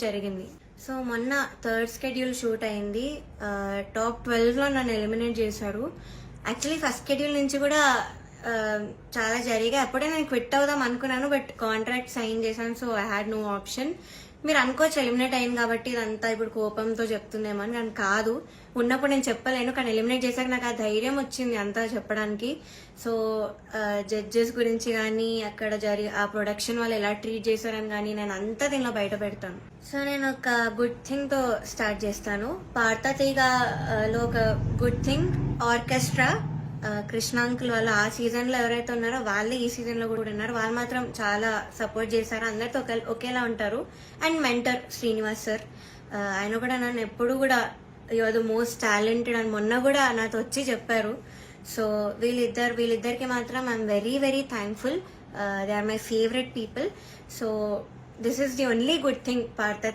జరిగింది. సో మొన్న third schedule shoot అయింది. టాప్ ట్వెల్వ్లో నన్ను ఎలిమినేట్ చేశారు. యాక్చువల్లీ ఫస్ట్ స్కెడ్యూల్ నుంచి కూడా Um, చాలా జరిగాయి. అప్పుడే నేను క్విట్ అవుదాం అనుకున్నాను బట్ కాంట్రాక్ట్ సైన్ చేశాను so I had no option మీరు అనుకోవచ్చు ఎలిమినేట్ అయింది కాబట్టి ఇదంతా ఇప్పుడు కోపంతో చెప్తుందేమో అని కానీ కాదు. ఉన్నప్పుడు నేను చెప్పలేను కానీ ఎలిమినేట్ చేశాక నాకు ఆ ధైర్యం వచ్చింది అంతా చెప్పడానికి. సో జడ్జెస్ uh, గురించి కానీ అక్కడ జరి ఆ ప్రొడక్షన్ వాళ్ళు ఎలా ట్రీట్ చేశారని కానీ నేను అంతా దీనిలో బయట పెడతాను. సో నేను ఒక గుడ్ థింగ్తో స్టార్ట్ చేస్తాను. పార్తా తీగ uh, లో ఒక good thing orchestra Krishna uncle వాళ్ళు ఆ సీజన్లో ఎవరైతే ఉన్నారో వాళ్ళే ఈ సీజన్లో కూడా ఉన్నారు. వాళ్ళు మాత్రం చాలా సపోర్ట్ చేశారు. అందరితో ఒకే ఒకేలా ఉంటారు. అండ్ మెంటర్ శ్రీనివాస్ సార్ ఆయన కూడా నన్ను ఎప్పుడు కూడా యువర్ ద మోస్ట్ టాలెంటెడ్ అని మొన్న కూడా నాతో వచ్చి చెప్పారు. సో వీళ్ళిద్దరు వీళ్ళిద్దరికి మాత్రం I'm very very thankful they are my favourite people so this is the only good thing Partha